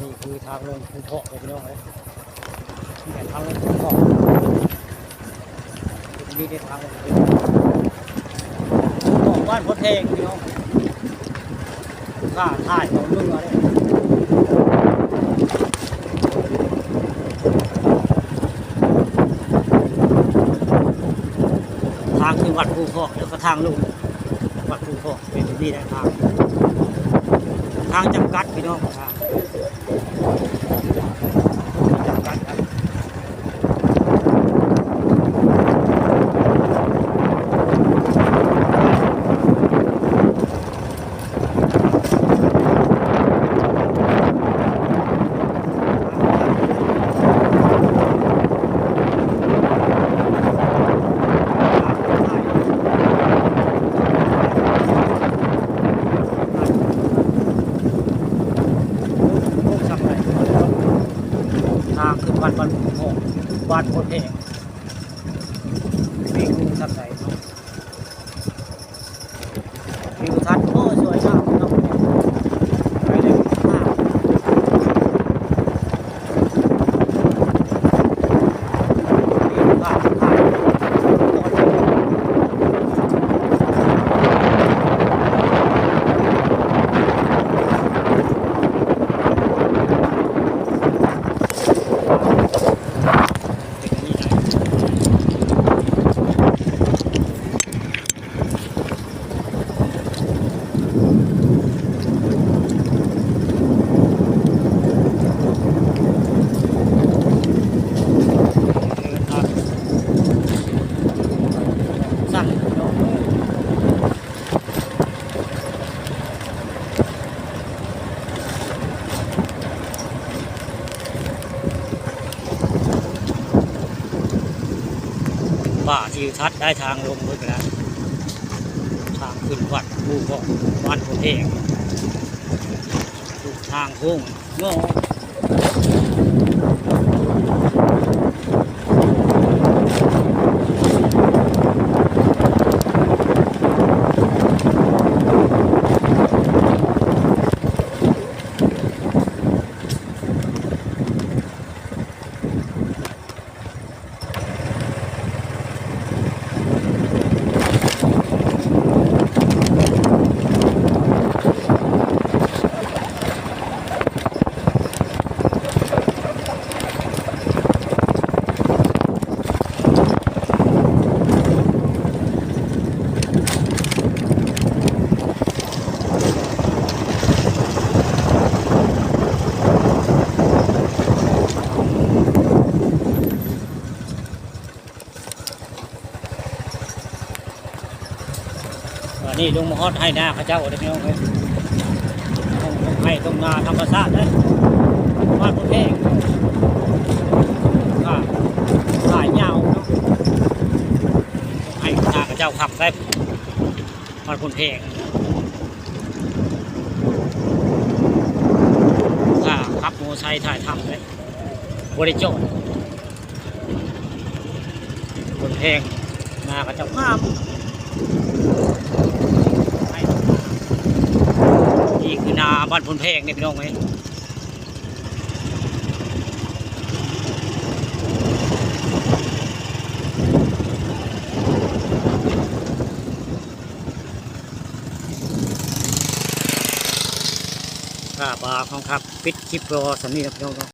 นี่คือทางลงภูเพาะเลยพี่น้องเลยนี่แต่ทางลงภูเพาะมีในทางลงภูเพาะบ้านพดเพลงพี่น้องข้าท่ายของลุงมาเลยทางคือวัดภูเพาะแล้วก็ทางลงวัดภูเพาะเป็นที่นี่นะทางางจำกัดพี่น้องค่ะบจำกัดครับ ทานวัดบ้านหงวาดโพธิ์แพงวิ่งทับใส่เนาะวิวทัศน์โอ้สวยมากเนาะไปเลยมากวิวผ่านผ่านเป็นอย่างนี้นะเดินทางสั่งเนาะ ป่าที่ทัดได้ทางลงด้วยนะทางขึ้นวัดภูเก็วัดโพธิ์เองทางโค้งงอ นนี้ลุงมฮอดให้หน้าพระเจ้าเด้อพี่น้องเอ้ยต้องให้ตรงนาธรรมชาตินะบ้านเองก็สายยาวเนาให้หน้าพระเจ้าขับได้บ้านเองก็ขับโมไซค์ถ่ายทำเลยบริจทย์คนเพลงหน้าพระเจ้าภาพ นี่คือนา บ้านพลเพงเนี่ยพี่น้องไหมข้าบาของครับ ปิดคลิปรอสำนีนะพี่น้อง